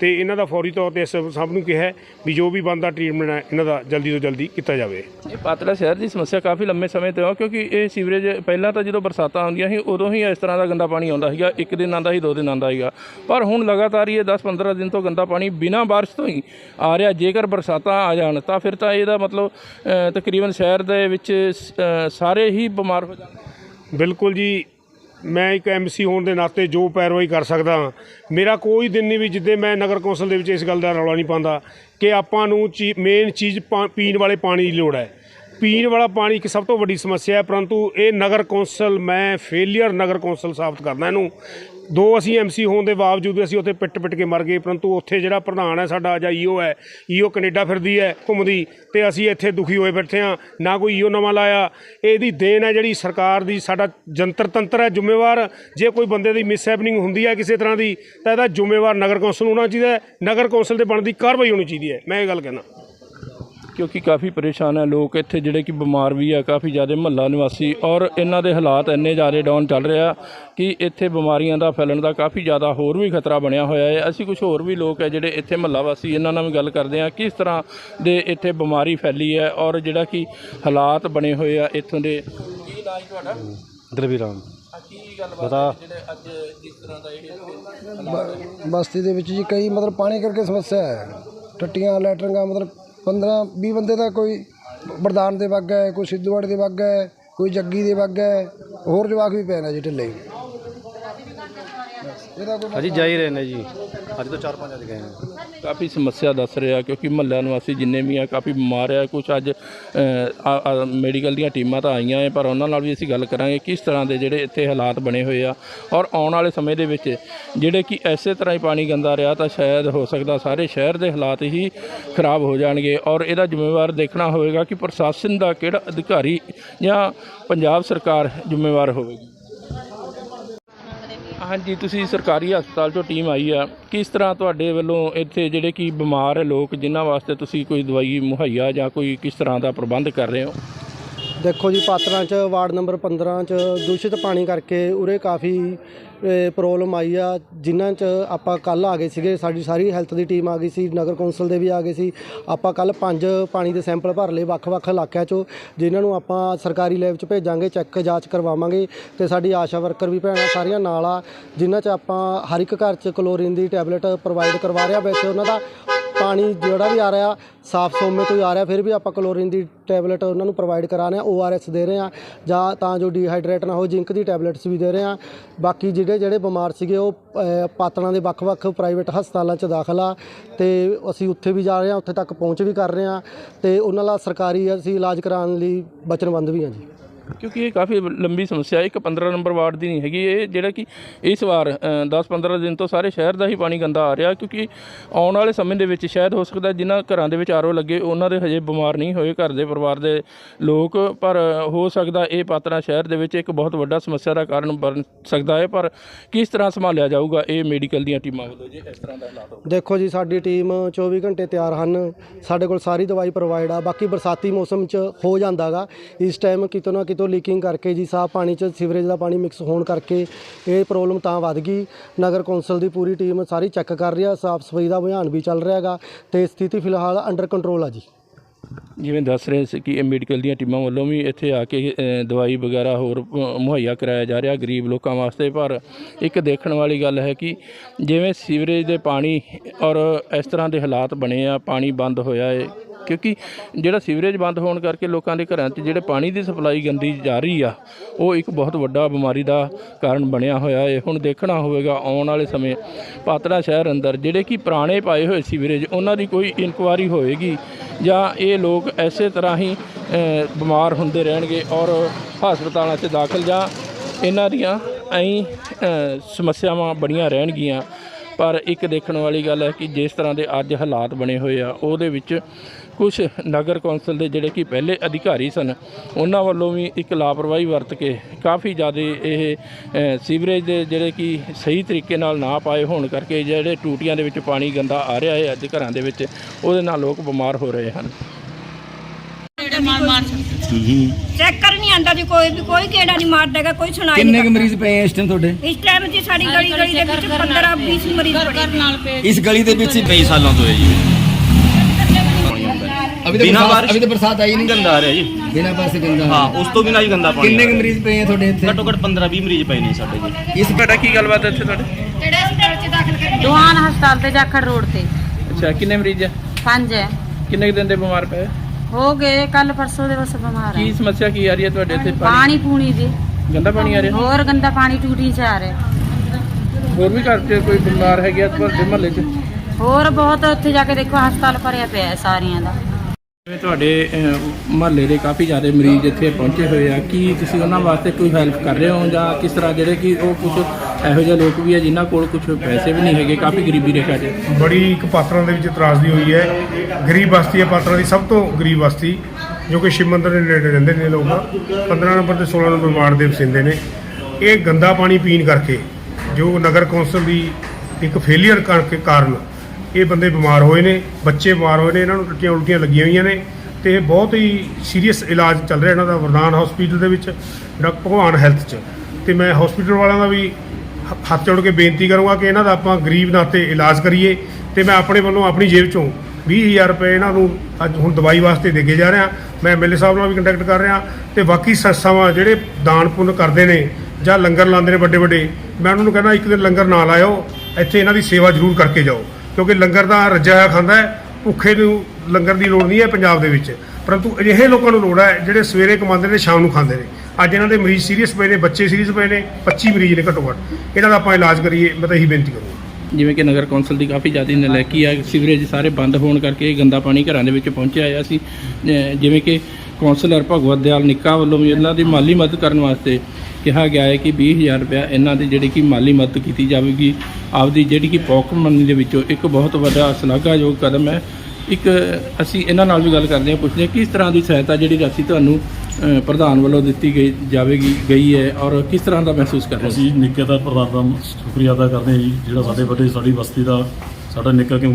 ਤੇ ਇਹਨਾਂ ਦਾ ਫੌਰੀ ਤੌਰ ਤੇ ਇਸ ਸਭ ਨੂੰ ਕਿਹਾ ਵੀ ਜੋ ਵੀ ਬੰਦਾ ਟ੍ਰੀਟਮੈਂਟ ਹੈ, ਇਹਨਾਂ ਦਾ ਜਲਦੀ ਤੋਂ ਜਲਦੀ ਕੀਤਾ ਜਾਵੇ। ਇਹ ਪਾਤੜਾ ਸ਼ਹਿਰ ਦੀ ਸਮੱਸਿਆ ਕਾਫੀ ਲੰਮੇ ਸਮੇਂ ਤੋਂ ਆ, ਕਿਉਂਕਿ ਇਹ ਸੀਵਰੇਜ ਪਹਿਲਾਂ ਤਾਂ ਜਦੋਂ ਬਰਸਾਤਾਂ ਆਉਂਦੀਆਂ ਸੀ, ਉਦੋਂ ਹੀ ਇਸ ਤਰ੍ਹਾਂ ਦਾ ਗੰਦਾ ਪਾਣੀ ਆਉਂਦਾ ਸੀਗਾ, ਇੱਕ ਦਿਨ ਆਉਂਦਾ ਸੀ, ਦੋ ਦਿਨ ਆਉਂਦਾ ਸੀਗਾ। ਪਰ ਹੁਣ ਲਗਾਤਾਰ ਇਹ 10-15 ਦਿਨ ਤੋਂ ਗੰਦਾ ਪਾਣੀ ਬਿਨਾਂ ਬਾਰਿਸ਼ ਤੋਂ ਹੀ ਆ ਰਿਹਾ, ਜੇਕਰ ਬਰਸਾਤਾਂ ਆ ਜਾਣ ਤਾਂ ਫਿਰ ਤਾਂ ਇਹਦਾ ਮਤਲਬ ਤਕਰੀਬਨ ਸ਼ਹਿਰ ਦੇ ਵਿੱਚ ਸਾਰੇ ਹੀ ਬਿਮਾਰ ਹੋ ਜਾਣਗੇ ਬਿਲਕੁਲ ਜੀ, ਮੈਂ ਇੱਕ ਐਮਸੀ ਹੋਣ ਦੇ ਨਾਤੇ ਜੋ ਪੈਰਵਾਈ ਕਰ ਸਕਦਾ ਹਾਂ। ਮੇਰਾ ਕੋਈ ਦਿਨ ਨਹੀਂ ਵੀ ਜਿੱਦੇ ਮੈਂ ਨਗਰ ਕੌਂਸਲ ਦੇ ਵਿੱਚ ਇਸ ਗੱਲ ਦਾ ਰੌਲਾ ਨਹੀਂ ਪਾਉਂਦਾ ਕਿ ਆਪਾਂ ਨੂੰ ਮੇਨ ਚੀਜ਼ ਪਾ- ਪੀਣ ਵਾਲੇ ਪਾਣੀ ਦੀ ਲੋੜ ਹੈ। ਪੀਣ ਵਾਲਾ ਪਾਣੀ ਇੱਕ ਸਭ ਤੋਂ ਵੱਡੀ ਸਮੱਸਿਆ ਹੈ, ਪਰੰਤੂ ਇਹ ਨਗਰ ਕੌਂਸਲ, ਮੈਂ ਫੇਲੀਅਰ ਨਗਰ ਕੌਂਸਲ ਸਾਬਤ ਕਰਦਾ ਇਹਨੂੰ। ਦੋ ਅਸੀਂ ਐਮਸੀ ਹੋਣ ਦੇ ਬਾਵਜੂਦ ਵੀ ਅਸੀਂ ਉੱਥੇ ਪਿੱਟ ਪਿੱਟ ਕੇ ਮਰ ਗਏ, ਪਰੰਤੂ ਉੱਥੇ ਜਿਹੜਾ ਪ੍ਰਧਾਨ ਹੈ ਸਾਡਾ ਜਾਂ ਈਓ ਹੈ ਈਓ ਕੈਨੇਡਾ ਫਿਰਦੀ ਹੈ ਘੁੰਮਦੀ ਤੇ ਅਸੀਂ ਇੱਥੇ ਦੁਖੀ ਹੋਏ ਬੈਠੇ ਹਾਂ, ਨਾ ਕੋਈ ਈਓ ਨਵਾਂ ਲਾਇਆ। ਇਹਦੀ ਦੇਣ ਹੈ ਜਿਹੜੀ ਸਰਕਾਰ ਦੀ, ਸਾਡਾ ਜੰਤਰ ਤੰਤਰ ਹੈ, ਜ਼ਿੰਮੇਵਾਰ। ਜੇ ਕੋਈ ਬੰਦੇ ਦੀ ਮਿਸਹੈਪਨਿੰਗ ਹੁੰਦੀ ਹੈ ਕਿਸੇ ਤਰ੍ਹਾਂ ਦੀ, ਤਾਂ ਇਹਦਾ ਜ਼ਿੰਮੇਵਾਰ ਨਗਰ ਕੌਂਸਲ ਨੂੰ ਹੋਣਾ ਚਾਹੀਦਾ ਨਗਰ ਕੌਂਸਲ ਦੇ ਬਣਦੀ ਕਾਰਵਾਈ ਹੋਣੀ ਚਾਹੀਦੀ ਹੈ। ਮੈਂ ਇਹ ਗੱਲ ਕਹਿਣਾ ਕਿਉਂਕਿ ਕਾਫੀ ਪਰੇਸ਼ਾਨ ਹੈ। ਲੋਕ ਇੱਥੇ ਜਿਹੜੇ ਕਿ ਬਿਮਾਰ ਵੀ ਆ ਕਾਫੀ ਜ਼ਿਆਦਾ ਮਹੱਲਾ ਨਿਵਾਸੀ ਔਰ ਇਹਨਾਂ ਦੇ ਹਾਲਾਤ ਇੰਨੇ ਜ਼ਿਆਦਾ ਡਾਊਨ ਚੱਲ ਰਿਹਾ ਕਿ ਇੱਥੇ ਬਿਮਾਰੀਆਂ ਦਾ ਫੈਲਣ ਦਾ ਕਾਫੀ ਜ਼ਿਆਦਾ ਹੋਰ ਵੀ ਖਤਰਾ ਬਣਿਆ ਹੋਇਆ ਹੈ। ਅਸੀਂ ਕੁਝ ਹੋਰ ਵੀ ਲੋਕ ਹੈ ਜਿਹੜੇ ਇੱਥੇ ਮਹੱਲਾ ਵਾਸੀ ਇਹਨਾਂ ਨਾਲ ਵੀ ਗੱਲ ਕਰਦੇ ਆ ਕਿਸ ਤਰ੍ਹਾਂ ਦੇ ਇੱਥੇ ਬਿਮਾਰੀ ਫੈਲੀ ਹੈ ਔਰ ਜਿਹੜਾ ਕਿ ਹਾਲਾਤ ਬਣੇ ਹੋਏ ਆ ਇੱਥੋਂ ਦੇ। ਕੀ ਨਾਂ ਜੀ ਤੁਹਾਡਾ? ਦਲਵੀਰਾਮ ਆ ਕੀ ਗੱਲਬਾਤ ਪਤਾ- ਹੈ ਜਿਹੜੇ ਅੱਜ ਜਿਸ ਤਰ੍ਹਾਂ ਦਾ ਇਹ ਹਾਲਾਤ ਹੈ ਬਸਤੀ ਦੇ ਵਿੱਚ ਜੀ ਕਈ ਮਤਲਬ ਪਾਣੀ ਕਰਕੇ ਸਮੱਸਿਆ ਹੈ। ਟੱਟੀਆਂ ਲੈਟਰਿੰਗਾਂ ਮਤਲਬ 15 20 ਬੰਦੇ ਦਾ ਕੋਈ ਬਰਦਾਨ ਦੇ ਵੱਗ ਹੈ ਕੋਈ ਸਿੱਧੂਵਾੜੇ ਦੇ ਵੱਗ ਹੈ ਕੋਈ ਜੱਗੀ ਦੇ ਵੱਗ ਹੈ ਹੋਰ ਜਵਾਕ ਵੀ ਪਏ ਨੇ ਜੀ ਢਿੱਲੇ ਇਹਦਾ ਕੋਈ ਅਜੀ ਜਾ ਹੀ ਰਹੇ ਨੇ ਜੀ। ਅੱਜ ਤੋਂ 4-5 ਅੱਜ ਗਏ ਨੇ। ਕਾਫੀ ਸਮੱਸਿਆ ਦੱਸ ਰਿਹਾ ਕਿਉਂਕਿ ਮਹੱਲਾ ਨਿਵਾਸੀ ਜਿੰਨੇ ਵੀ ਆ ਕਾਫੀ ਬਿਮਾਰ ਆ ਕੁਝ ਅੱਜ ਮੈਡੀਕਲ ਦੀਆਂ ਟੀਮਾਂ ਤਾਂ ਆਈਆਂ ਹੈ ਪਰ ਉਹਨਾਂ ਨਾਲ ਵੀ ਅਸੀਂ ਗੱਲ ਕਰਾਂਗੇ ਕਿਸ ਤਰ੍ਹਾਂ ਦੇ ਜਿਹੜੇ ਇੱਥੇ ਹਾਲਾਤ ਬਣੇ ਹੋਏ ਆ। ਔਰ ਆਉਣ ਵਾਲੇ ਸਮੇਂ ਦੇ ਵਿੱਚ ਜਿਹੜੇ ਕਿ ਐਸੇ ਤਰ੍ਹਾਂ ਹੀ ਪਾਣੀ ਗੰਦਾ ਰਿਹਾ ਤਾਂ ਸ਼ਾਇਦ ਹੋ ਸਕਦਾ ਸਾਰੇ ਸ਼ਹਿਰ ਦੇ ਹਾਲਾਤ ਹੀ ਖਰਾਬ ਹੋ ਜਾਣਗੇ। ਔਰ ਇਹਦਾ ਜ਼ਿੰਮੇਵਾਰ ਦੇਖਣਾ ਹੋਵੇਗਾ ਕਿ ਪ੍ਰਸ਼ਾਸਨ ਦਾ ਕਿਹੜਾ ਅਧਿਕਾਰੀ ਜਾਂ ਪੰਜਾਬ ਸਰਕਾਰ ਜ਼ਿੰਮੇਵਾਰ ਹੋਵੇਗੀ। ਹਾਂਜੀ, ਤੁਸੀਂ ਸਰਕਾਰੀ ਹਸਪਤਾਲ ਚੋਂ ਟੀਮ ਆਈ ਆ। ਕਿਸ ਤਰ੍ਹਾਂ ਤੁਹਾਡੇ ਵੱਲੋਂ ਇੱਥੇ ਜਿਹੜੇ ਕਿ ਬਿਮਾਰ ਹੈ ਲੋਕ, ਜਿਨ੍ਹਾਂ ਵਾਸਤੇ ਤੁਸੀਂ ਕੋਈ ਦਵਾਈ ਮੁਹੱਈਆ ਜਾਂ ਕੋਈ ਕਿਸ ਤਰ੍ਹਾਂ ਦਾ ਪ੍ਰਬੰਧ ਕਰ ਰਹੇ ਹੋ? ਦੇਖੋ ਜੀ, ਪਾਤਰਾਂ 'ਚ, ਵਾਰਡ ਨੰਬਰ 15 'ਚ ਦੂਸ਼ਿਤ ਪਾਣੀ ਕਰਕੇ ਉਰੇ ਕਾਫੀ ਪ੍ਰੋਬਲਮ ਆਈ ਆ। ਜਿਨ੍ਹਾਂ 'ਚ ਆਪਾਂ ਕੱਲ ਆ ਗਏ ਸੀਗੇ, ਸਾਡੀ ਸਾਰੀ ਹੈਲਥ ਦੀ ਟੀਮ ਆ ਗਈ ਸੀ, ਨਗਰ ਕੌਂਸਲ ਦੇ ਵੀ ਆ ਗਏ ਸੀ। ਆਪਾਂ ਕੱਲ ਪੰਜ ਪਾਣੀ ਦੇ ਸੈਂਪਲ ਭਰ ਲਏ ਵੱਖ-ਵੱਖ ਇਲਾਕਿਆਂ 'ਚੋਂ, ਜਿਨ੍ਹਾਂ ਨੂੰ ਆਪਾਂ ਸਰਕਾਰੀ ਲੈਬ 'ਚ ਭੇਜਾਂਗੇ ਚੈੱਕ ਜਾਂਚ ਕਰਵਾਵਾਂਗੇ। ਤੇ ਸਾਡੀ ਆਸ਼ਾ ਵਰਕਰ ਵੀ ਭੈਣਾਂ ਸਾਰੀਆਂ ਨਾਲ ਆ, ਜਿਨ੍ਹਾਂ 'ਚ ਆਪਾਂ ਹਰ ਇੱਕ ਘਰ 'ਚ ਕਲੋਰੀਨ ਦੀ ਟੈਬਲੇਟ ਪ੍ਰੋਵਾਈਡ ਕਰਵਾ ਰਿਹਾ, ਵੈਸੇ ਉਹਨਾਂ ਦਾ ਪਾਣੀ ਜਿਹੜਾ ਵੀ ਆ ਰਿਹਾ ਸਾਫ਼ ਸੋਮੇ ਤੋਂ ਹੀ ਆ ਰਿਹਾ ਫਿਰ ਵੀ ਆਪਾਂ ਕਲੋਰੀਨ ਦੀ ਟੈਬਲੇਟ ਉਹਨਾਂ ਨੂੰ ਪ੍ਰੋਵਾਈਡ ਕਰਾ ਰਹੇ ਹਾਂ ਓਆਰਐਸ ਦੇ ਰਹੇ ਹਾਂ ਜਾਂ ਤਾਂ ਜੋ ਡੀਹਾਈਡਰੇਟ ਨਾ ਹੋ ਜ਼ਿੰਕ ਦੀ ਟੈਬਲੇਟਸ ਵੀ ਦੇ ਰਹੇ ਹਾਂ। ਬਾਕੀ ਜਿਹੜੇ ਜਿਹੜੇ ਬਿਮਾਰ ਸੀਗੇ ਉਹ ਅ, ਪਾਤੜਾਂ ਦੇ ਵੱਖ-ਵੱਖ ਪ੍ਰਾਈਵੇਟ ਹਸਪਤਾਲਾਂ 'ਚ ਦਾਖਲ ਆ ਤੇ ਅਸੀਂ ਉੱਥੇ ਵੀ ਜਾ ਰਹੇ ਹਾਂ ਉੱਥੇ ਤੱਕ ਪਹੁੰਚ ਵੀ ਕਰ ਰਹੇ ਹਾਂ ਤੇ ਉਹਨਾਂ ਦਾ ਸਰਕਾਰੀ ਅਸੀਂ ਇਲਾਜ ਕਰਾਉਣ ਲਈ ਵਚਨਬੰਦ ਵੀ ਹਾਂ ਜੀ। ਕਿਉਂਕਿ ਇਹ ਕਾਫੀ ਲੰਬੀ ਸਮੱਸਿਆ ਹੈ। ਇੱਕ 15 ਨੰਬਰ ਵਾਰਡ ਦੀ ਨਹੀਂ ਹੈਗੀ। ਇਹ ਜਿਹੜਾ ਕਿ ਇਸ ਵਾਰ 10-15 ਦਿਨ ਤੋਂ ਸਾਰੇ ਸ਼ਹਿਰ ਦਾ ਹੀ ਪਾਣੀ ਗੰਦਾ ਆ ਰਿਹਾ ਕਿਉਂਕਿ ਆਉਣ ਵਾਲੇ ਸਮੇਂ ਦੇ ਵਿੱਚ ਸ਼ਾਇਦ ਹੋ ਸਕਦਾ ਜਿਨ੍ਹਾਂ ਘਰਾਂ ਦੇ ਵਿੱਚ ਆਰਓ ਲੱਗੇ, ਉਹਨਾਂ ਦੇ ਹਜੇ ਬਿਮਾਰ ਨਹੀਂ ਹੋਏ ਘਰ ਦੇ ਪਰਿਵਾਰ ਦੇ ਲੋਕ। ਪਰ ਹੋ ਸਕਦਾ ਇਹ ਪਾਤਰਾ ਸ਼ਹਿਰ ਦੇ ਵਿੱਚ ਇੱਕ ਬਹੁਤ ਵੱਡਾ ਸਮੱਸਿਆ ਦਾ ਕਾਰਨ ਬਣ ਸਕਦਾ ਹੈ। ਪਰ ਕਿਸ ਤਰ੍ਹਾਂ ਸੰਭਾਲਿਆ ਜਾਊਗਾ ਇਹ ਮੈਡੀਕਲ ਦੀਆਂ ਟੀਮਾਂ ਵੱਲੋਂ ਜੇ ਇਸ ਤਰ੍ਹਾਂ ਦਾ ਹਾਲਾਤ ਹੋਵੇ? ਦੇਖੋ ਜੀ, ਸਾਡੀ ਟੀਮ 24 ਘੰਟੇ ਤਿਆਰ ਹਨ। ਸਾਡੇ ਕੋਲ ਸਾਰੀ ਦਵਾਈ ਪ੍ਰੋਵਾਈਡ ਆ। ਬਾਕੀ ਬਰਸਾਤੀ ਮੌਸਮ 'ਚ ਹੋ ਜਾਂਦਾਗਾ। ਇਸ ਟਾਈਮ ਕਿਤੋਂ ਨਾ ਟੈਂਕੀ ਤੋਂ ਲੀਕਿੰਗ ਕਰਕੇ ਜੀ ਸਾਫ਼ ਪਾਣੀ 'ਚ ਸੀਵਰੇਜ ਦਾ ਪਾਣੀ ਮਿਕਸ ਹੋਣ ਕਰਕੇ ਇਹ ਪ੍ਰੋਬਲਮ ਤਾਂ ਵੱਧ ਗਈ। ਨਗਰ ਕੌਂਸਲ ਦੀ ਪੂਰੀ ਟੀਮ ਸਾਰੀ ਚੈੱਕ ਕਰ ਰਹੀ ਆ, ਸਾਫ਼ ਸਫ਼ਾਈ ਦਾ ਅਭਿਆਨ ਵੀ ਚੱਲ ਰਿਹਾ ਹੈਗਾ ਤੇ ਸਥਿਤੀ ਫਿਲਹਾਲ ਅੰਡਰ ਕੰਟਰੋਲ ਆ ਜੀ। ਜਿਵੇਂ ਦੱਸ ਰਹੇ ਸੀ ਕਿ ਇਹ ਮੈਡੀਕਲ ਦੀਆਂ ਟੀਮਾਂ ਵੱਲੋਂ ਵੀ ਇੱਥੇ ਆ ਕੇ ਦਵਾਈ ਵਗੈਰਾ ਹੋਰ ਮੁਹੱਈਆ ਕਰਾਇਆ ਜਾ ਰਿਹਾ ਗਰੀਬ ਲੋਕਾਂ ਵਾਸਤੇ, ਪਰ ਇੱਕ ਦੇਖਣ ਵਾਲੀ ਗੱਲ ਹੈ ਕਿ ਜਿਵੇਂ ਸੀਵਰੇਜ ਦੇ ਪਾਣੀ ਔਰ ਇਸ ਤਰ੍ਹਾਂ ਦੇ ਹਾਲਾਤ ਬਣੇ ਆ, ਪਾਣੀ ਬੰਦ ਹੋਇਆ ਹੈ ਕਿਉਂਕਿ ਜਿਹੜਾ ਸੀਵਰੇਜ ਬੰਦ ਹੋਣ ਕਰਕੇ ਲੋਕਾਂ ਦੇ ਘਰਾਂ 'ਚ ਜਿਹੜੇ ਪਾਣੀ ਦੀ ਸਪਲਾਈ ਗੰਦੀ ਜਾ ਰਹੀ ਆ, ਉਹ ਇੱਕ ਬਹੁਤ ਵੱਡਾ ਬਿਮਾਰੀ ਦਾ ਕਾਰਨ ਬਣਿਆ ਹੋਇਆ ਹੈ। ਹੁਣ ਦੇਖਣਾ ਹੋਵੇਗਾ, ਆਉਣ ਵਾਲੇ ਸਮੇਂ ਪਾਤੜਾ ਸ਼ਹਿਰ ਅੰਦਰ ਜਿਹੜੇ ਕਿ ਪੁਰਾਣੇ ਪਾਏ ਹੋਏ ਸੀਵਰੇਜ, ਉਹਨਾਂ ਦੀ ਕੋਈ ਇਨਕੁਆਰੀ ਹੋਏਗੀ ਜਾਂ ਇਹ ਲੋਕ ਐਸੇ ਤਰ੍ਹਾਂ ਹੀ ਬਿਮਾਰ ਹੁੰਦੇ ਰਹਿਣਗੇ ਔਰ ਹਸਪਤਾਲਾਂ 'ਚ ਦਾਖਲ ਜਾਂ ਇਹਨਾਂ ਦੀਆਂ ਐਂ ਸਮੱਸਿਆਵਾਂ ਬੜੀਆਂ ਰਹਿਣਗੀਆਂ। ਪਰ ਇੱਕ ਦੇਖਣ ਵਾਲੀ ਗੱਲ ਹੈ ਕਿ ਜਿਸ ਤਰ੍ਹਾਂ ਦੇ ਅੱਜ ਹਾਲਾਤ ਬਣੇ ਹੋਏ ਆ, ਉਹਦੇ ਵਿੱਚ ਕੁਝ ਨਗਰ ਕੌਂਸਲ ਦੇ ਜਿਹੜੇ ਕਿ ਪਹਿਲੇ ਅਧਿਕਾਰੀ ਸਨ ਉਹਨਾਂ ਵੱਲੋਂ ਵੀ ਇੱਕ ਲਾਪਰਵਾਹੀ ਵਰਤ ਕੇ ਕਾਫੀ ਜ਼ਿਆਦਾ ਇਹ ਸੀਵਰੇਜ ਦੇ ਜਿਹੜੇ ਕਿ ਸਹੀ ਤਰੀਕੇ ਨਾਲ ਨਾ ਪਾਏ ਹੋਣ ਕਰਕੇ ਜਿਹੜੇ ਟੂਟੀਆਂ ਦੇ ਵਿੱਚ ਪਾਣੀ ਗੰਦਾ ਆ ਰਿਹਾ ਹੈ ਅੱਜ ਘਰਾਂ ਦੇ ਵਿੱਚ ਉਹਦੇ ਨਾਲ ਲੋਕ ਬਿਮਾਰ ਹੋ ਰਹੇ ਹਨ। ਚੱਕਰ ਨਹੀਂ ਆਂਦਾ ਜੀ ਕੋਈ ਵੀ ਕੋਈ ਕਿਹੜਾ ਨਹੀਂ ਮਾਰਦਾਗਾ ਕੋਈ ਸੁਣਾਈ ਕਿੰਨੇ ਕੁ ਮਰੀਜ਼ ਪਏ ਇਸ ਟਾਈਮ ਤੁਹਾਡੇ? ਇਸ ਟਾਈਮ ਜੀ ਸਾਡੀ ਗਲੀ ਗਲੀ ਦੇ ਵਿੱਚ 15 20 ਮਰੀਜ਼ ਪਏ। ਇਸ ਗਲੀ ਦੇ ਵਿੱਚ ਹੀ 20 ਸਾਲਾਂ ਤੋਂ ਹੈ ਜੀ। ਅਭੀ ਤਾਂ ਬਿਨਾਂ ਬਰਸਾਤ ਬਾਰਿਸ਼- ਅਭੀ ਤਾਂ ਬਰਸਾਤ ਆਈ ਨਹੀਂ गंदा आ रहा है जी ਬਿਨਾਂ ਬਰਸੇ ਗੰਦਾ हाँ उस तो बिना ही गंदा पानी ਕਿੰਨੇ आ ਕੁ रहा ਮਰੀਜ਼ ਪਏ ਆ ਤੁਹਾਡੇ ਇੱਥੇ है। घट्टो घट 15 20 मरीज पे नहीं साडे जी ਇਸ ਬੇਟਾ ਕੀ ਗੱਲਬਾਤ ਹੈ ਇੱਥੇ ਤੁਹਾਡੇ ਦੁਆਨ ਹਸਪਤਾਲ ਤੇ ਜਾਖੜ ਰੋਡ ਤੇ ਅੱਛਾ ਕਿੰਨੇ ਮਰੀਜ਼ ਹੈ ਪੰਜ ਹੈ ਕਿੰਨੇ ਕੁ ਦਿਨ ਦੇ ਬਿਮਾਰ ਪਏ ਹੋ ਗਏ ਕੱਲ ਪਰਸੋਂ ਦੇ ਬਸ ਬਿਮਾਰ ਕੀ ਹੈ ਸਮੱਸਿਆ ਕੀ ਆ ਰਹੀ ਹੈ ਤੁਹਾਡੇ ਇੱਥੇ ਪਾਣੀ ਪੂਣੀ ਜੀ ਗੰਦਾ ਪਾਣੀ ਆ ਰਿਹਾ ਹੋਰ ਗੰਦਾ ਪਾਣੀ ਟੂਟੀ ਚ ਆ ਰਿਹਾ ਹੋਰ ਵੀ ਘਰ 'ਚ ਕੋਈ ਬਿਮਾਰ ਹੈਗਾ ਤੁਹਾਡੇ ਮਹੱਲੇ 'ਚ ਹੋਰ ਬਹੁਤ ਉੱਥੇ ਜਾ ਕੇ ਦੇਖੋ ਹਸਪਤਾਲ ਭਰਿਆ ਪਿਆ ਹੈ ਸਾਰਿਆਂ ਦਾ ਜਿਵੇਂ ਤੁਹਾਡੇ ਮਹੱਲੇ ਦੇ ਕਾਫੀ ਜ਼ਿਆਦਾ ਮਰੀਜ਼ ਇੱਥੇ ਪਹੁੰਚੇ ਹੋਏ ਆ, ਕੀ ਤੁਸੀਂ ਉਹਨਾਂ ਵਾਸਤੇ ਕੋਈ ਹੈਲਪ ਕਰ ਰਹੇ ਹੋ ਜਾਂ ਕਿਸ ਤਰ੍ਹਾਂ ਜਿਹੜੇ ਕਿ ਉਹ ਕੁਝ ਇਹੋ ਜਿਹੇ ਲੋਕ ਵੀ ਆ ਜਿਨ੍ਹਾਂ ਕੋਲ ਕੁਝ ਪੈਸੇ ਵੀ ਨਹੀਂ ਹੈਗੇ, ਕਾਫੀ ਗਰੀਬੀ ਰੇਖਾ 'ਚ ਬੜੀ ਇੱਕ ਪਾਤਰਾਂ ਦੇ ਵਿੱਚ ਤਰਾਸਦੀ ਹੋਈ ਹੈ। ਗਰੀਬ ਬਸਤੀ ਹੈ ਪਾਤਰਾਂ ਦੀ, ਸਭ ਤੋਂ ਗਰੀਬ ਬਸਤੀ, ਜੋ ਕਿ ਸ਼ਿਵ ਮੰਦਰ ਦੇ ਨੇੜੇ ਰਹਿੰਦੇ ਨੇ ਲੋਕ। 15 ਨੰਬਰ ਤੇ 16 ਨੰਬਰ ਵਾਰਡ ਦੇ ਵਸਿੰਦੇ ਨੇ। ਇਹ ਗੰਦਾ ਪਾਣੀ ਪੀਣ ਕਰਕੇ, ਜੋ ਨਗਰ ਕੌਂਸਲ ਦੀ ਇੱਕ ਫੇਲੀਅਰ ਕਰਕੇ ਕਾਰਨ ਇਹ ਬੰਦੇ ਬਿਮਾਰ ਹੋਏ ਨੇ, ਬੱਚੇ ਬਿਮਾਰ ਹੋਏ ਨੇ, ਇਹਨਾਂ ਨੂੰ ਟੱਟੀਆਂ ਉਲਟੀਆਂ ਲੱਗੀਆਂ ਹੋਈਆਂ ਨੇ ਤੇ ਇਹ ਬਹੁਤ ਹੀ ਸੀਰੀਅਸ ਇਲਾਜ ਚੱਲ ਰਿਹਾ ਇਹਨਾਂ ਦਾ ਵਰਦਾਨ ਹਸਪੀਟਲ ਦੇ ਵਿੱਚ, ਡਾਕਟਰ ਭਗਵਾਨ ਹੈਲਥ 'ਚ। ਤੇ ਮੈਂ ਹਸਪੀਟਲ ਵਾਲਿਆਂ ਦਾ ਵੀ ਹੱਥ ਜੋੜ ਕੇ ਬੇਨਤੀ ਕਰੂੰਗਾ ਕਿ ਇਹਨਾਂ ਦਾ ਆਪਾਂ ਗਰੀਬ ਨਾਤੇ ਇਲਾਜ ਕਰੀਏ ਤੇ ਮੈਂ ਆਪਣੇ ਵੱਲੋਂ ਆਪਣੀ ਜੇਬ ਚੋਂ 20000 ਰੁਪਏ ਇਹਨਾਂ ਨੂੰ ਅੱਜ ਹੁਣ ਦਵਾਈ ਵਾਸਤੇ ਦੇ ਕੇ ਜਾ ਰਿਹਾ। ਮੈਂ ਐਮਐਲਏ ਸਾਹਿਬ ਨਾਲ ਵੀ ਕੰਟੈਕਟ ਕਰ ਰਿਹਾ ਤੇ ਬਾਕੀ ਸੰਸਥਾਵਾਂ ਜਿਹੜੇ ਦਾਨ ਪੁੰਨ ਕਰਦੇ ਨੇ ਜਾਂ ਲੰਗਰ ਲਾਉਂਦੇ ਨੇ ਵੱਡੇ ਵੱਡੇ ਮੈਂ ਉਹਨਾਂ ਨੂੰ ਕਹਿੰਦਾ ਇੱਕ ਦਿਨ ਲੰਗਰ ਨਾ ਲਾਇਓ, ਇੱਥੇ ਇਹਨਾਂ ਦੀ ਸੇਵਾ ਜ਼ਰੂਰ ਕਰਕੇ ਜਾਓ। ਕਿਉਂਕਿ ਲੰਗਰ ਦਾ ਰੱਜਾ ਹੋਇਆ ਖਾਂਦਾ ਹੈ, ਭੁੱਖੇ ਨੂੰ ਲੰਗਰ ਦੀ ਲੋੜ ਨਹੀਂ ਹੈ ਪੰਜਾਬ ਦੇ ਵਿੱਚ। ਪਰੰਤੂ ਅਜਿਹੇ ਲੋਕਾਂ ਨੂੰ ਲੋੜ ਹੈ ਜਿਹੜੇ ਸਵੇਰੇ ਕਮਾਉਂਦੇ ਨੇ, ਸ਼ਾਮ ਨੂੰ ਖਾਂਦੇ ਨੇ। ਅੱਜ ਇਹਨਾਂ ਦੇ ਮਰੀਜ਼ ਸੀਰੀਅਸ ਪਏ ਨੇ, ਬੱਚੇ ਸੀਰੀਅਸ ਪਏ ਨੇ 25 ਮਰੀਜ਼ ਨੇ ਘੱਟੋ ਘੱਟ। ਇਹਨਾਂ ਦਾ ਆਪਾਂ ਇਲਾਜ ਕਰੀਏ, ਮੈਂ ਤਾਂ ਇਹੀ ਬੇਨਤੀ ਕਰੂੰਗਾ। ਜਿਵੇਂ ਕਿ ਨਗਰ ਕੌਂਸਲ ਦੀ ਕਾਫੀ ਜ਼ਿਆਦਾ ਨਲਾਇਕੀ ਆ, ਸੀਵਰੇਜ ਸਾਰੇ ਬੰਦ ਹੋਣ ਕਰਕੇ ਗੰਦਾ ਪਾਣੀ ਘਰਾਂ ਦੇ ਵਿੱਚ ਪਹੁੰਚਿਆ ਆ ਸੀ। ਜਿਵੇਂ ਕਿ ਕੌਂਸਲਰ ਭਗਵਤ ਦਿਆਲ ਨਿੱਕਾ ਵੱਲੋਂ ਵੀ ਇਹਨਾਂ ਦੀ ਮਾਲੀ ਮਦਦ ਕਰਨ ਵਾਸਤੇ ਕਿਹਾ ਗਿਆ ਹੈ ਕਿ 20000 ਰੁਪਇਆ ਇਹਨਾਂ ਦੀ ਜਿਹੜੀ ਕਿ ਮਾਲੀ ਮਦਦ ਕੀਤੀ ਜਾਵੇਗੀ। ਆਪਦੀ ਜਿਹੜੀ ਕਿ ਪੌਕਟ ਮਨੀ ਦੇ ਵਿੱਚੋਂ ਇੱਕ ਬਹੁਤ ਵੱਡਾ ਸ਼ਲਾਘਾਯੋਗ ਕਦਮ ਹੈ। ਇੱਕ ਅਸੀਂ ਇਹਨਾਂ ਨਾਲ ਵੀ ਗੱਲ ਕਰਦੇ ਹਾਂ, ਪੁੱਛਦੇ ਹਾਂ ਕਿਸ ਤਰ੍ਹਾਂ ਦੀ ਸਹਾਇਤਾ ਜਿਹੜੀ ਰਾਸ਼ੀ ਤੁਹਾਨੂੰ ਪ੍ਰਧਾਨ ਵੱਲੋਂ ਦਿੱਤੀ ਗਈ ਜਾਵੇਗੀ, ਗਈ ਹੈ ਔਰ ਕਿਸ ਤਰ੍ਹਾਂ ਦਾ ਮਹਿਸੂਸ ਕਰ ਰਹੇ ਹੋ? ਅਸੀਂ ਨਿੱਕੇ ਦਾ ਪ੍ਰਧਾਨ ਦਾ ਸ਼ੁਕਰੀਆ ਅਦਾ ਕਰਦੇ ਹਾਂ ਜੀ, ਜਿਹੜਾ ਸਾਡੇ ਵੱਡੇ, ਸਾਡੀ ਬਸਤੀ ਦਾ ਸਾਡਾ ਨਿੱਕਾ ਕਿ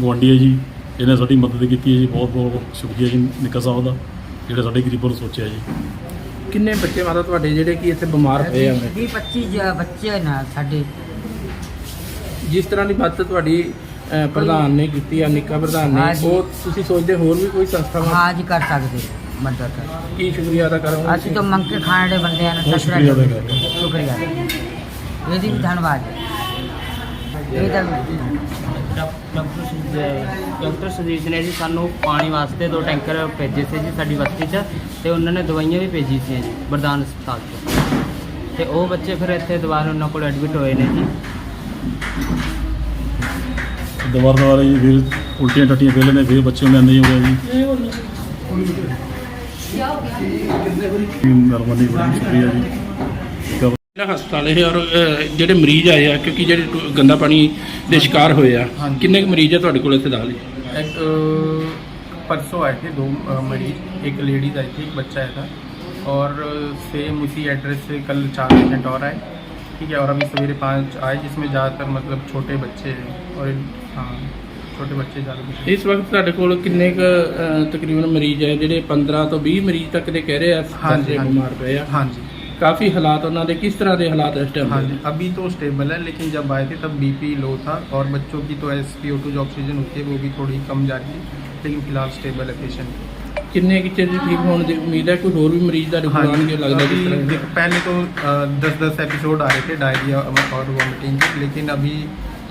ਗੁਆਂਢੀ ਹੈ ਜੀ, ਇਹਨੇ ਸਾਡੀ ਮਦਦ ਕੀਤੀ ਹੈ ਜੀ, ਬਹੁਤ ਬਹੁਤ ਸ਼ੁਕਰੀਆ ਜੀ ਨਿੱਕਾ ਸਾਹਿਬ ਦਾ, ਜਿਹੜਾ ਸਾਡੇ ਗਰੀਬਾਂ ਨੂੰ ਸੋਚਿਆ ਜੀ। ਕਿੰਨੇ ਬੱਚੇ ਮਾਤਾ ਤੁਹਾਡੇ ਜਿਹੜੇ ਕਿ ਇੱਥੇ ਬਿਮਾਰ ਪਏ ਆ? 20 25 ਬੱਚੇ ਨਾਲ ਸਾਡੇ। ਜਿਸ ਤਰ੍ਹਾਂ ਦੀ ਮਦਦ ਤੁਹਾਡੀ ਅਹ, ਪ੍ਰਧਾਨ ਨੇ ਕੀਤੀ ਆ ਨਿੱਕਾ ਪ੍ਰਧਾਨ ਨੇ ਹਾਂਜੀ। ਉਹ ਤੁਸੀਂ ਸੋਚਦੇ ਹੋਰ ਵੀ ਕੋਈ ਸੰਸਥਾਵਾਂ ਹਾਂ ਜੀ ਕਰ ਸਕਦੇ ਮਦਦ। ਕੀ ਸ਼ੁਕਰੀਆ ਅਦਾ ਕਰੋਗੇ ਅਸੀਂ ਤਾਂ ਮੰਗ ਕੇ ਖਾਣ ਦੇ ਬੰਦੇ ਹਨ ਬਹੁਤ ਸ਼ੁਕਰੀਆ ਅਦਾ ਕਰਦੇ ਸ਼ੁਕਰੀਆ। ਇਹਦੀ ਵੀ ਧੰਨਵਾਦ। ਇਹਦਾ ਵੀ ਡਾਕਟਰ ਸੁਜੀਤ ਨੇ ਜੀ ਸਾਨੂੰ ਪਾਣੀ ਵਾਸਤੇ ਦੋ ਟੈਂਕਰ ਭੇਜੇ ਸੀ ਜੀ ਸਾਡੀ ਬਸਤੀ 'ਚ ਤੇ ਉਹਨਾਂ ਨੇ ਦਵਾਈਆਂ ਵੀ ਭੇਜੀ ਸੀ ਜੀ ਵਰਦਾਨ ਹਸਪਤਾਲ 'ਚ। ਤੇ ਉਹ ਬੱਚੇ ਫਿਰ ਇੱਥੇ ਦੁਬਾਰਾ ਉਹਨਾਂ ਕੋਲ ਐਡਮਿਟ ਹੋਏ ਨੇ ਜੀ। ਦੁਬਾਰਾ ਦੁਬਾਰਾ ਜੀ ਫਿਰ ਉਲਟੀਆਂ ਟੱਟੀਆਂ ਫੇਲੇ ਨੇ ਫਿਰ ਬੱਚੇ ਨੂੰ ਨਹੀਂ ਹੋ ਗਿਆ ਜੀ। ਮਿਹਰਬਾਨੀ ਬੜੀ ਸ਼ੁਕਰੀਆ ਜੀ। ਹਸਪਤਾਲ ਇਹ ਔਰ ਅਹ, ਜਿਹੜੇ ਮਰੀਜ਼ ਆਏ ਆ ਕਿਉਂਕਿ ਜਿਹੜੇ ਟੂ- ਗੰਦਾ ਪਾਣੀ ਦੇ ਸ਼ਿਕਾਰ ਹੋਏ ਆ ਕਿੰਨੇ ਕੁ ਮਰੀਜ਼ ਆ ਤੁਹਾਡੇ ਕੋਲ ਇੱਥੇ ਦਾਖਲ एक परसों आए थे दो अ, मरीज एक लेडीज आई थी एक बच्चा आया था और सेम उसी एड्रेस से कल चार पेशेंट और आए ठीक है और अभी सवेरे पाँच आए जिसमें ज़्यादातर मतलब छोटे बच्चे हैं और हाँ छोटे बच्चे ज़्यादा ਇਸ ਵਕਤ ਤੁਹਾਡੇ ਕੋਲ ਕਿੰਨੇ ਕੁ ਅਹ, ਤਕਰੀਬਨ ਮਰੀਜ਼ ਹੈ ਜਿਹੜੇ 15 ਤੋਂ 20 ਮਰੀਜ਼ ਤੱਕ ਦੇ ਕਹਿ ਰਹੇ ਆ ਹਾਂਜੀ, ਬੱਚੇ ਹਾਂਜੀ। ਬਿਮਾਰ ਪਏ ਆ हाँ जी ਕਾਫੀ ਹਾਲਾਤ ਉਹਨਾਂ ਦੇ ਕਿਸ ਤਰ੍ਹਾਂ ਦੇ ਹਾਲਾਤ ਇਸ ਟਾਈਮ हाँ जी अभी तो स्टेबल है लेकिन जब आए थे तब बीपी लो था और बच्चों की तो एस पी जो ऑक्सीजन होती है वो भी थोड़ी कम जा रही है लेकिन फिलहाल स्टेबल है पेशेंट ਕਿੰਨੇ ਕਿ ਚਿਰ 'ਚ ਠੀਕ ਹੋਣ ਦੀ ਉਮੀਦ ਹੈ ਕੋਈ ਹੋਰ ਵੀ ਮਰੀਜ਼ ਤੁਹਾਡੇ ਕੋਲ ਆਉਣਗੇ ਲੱਗਦਾ ਕਿਸ ਤਰ੍ਹਾਂ हाँ अभी पहले तो दस दस एपिसोड आ रहे थे डायरिया और वॉमिटिंग के लेकिन अभी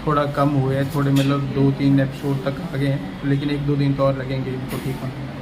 थोड़ा कम हुए हैं थोड़े मतलब दो तीन एपिसोड तक आ गए हैं लेकिन एक दो दिन तो और लगेंगे इनको ठीक होने में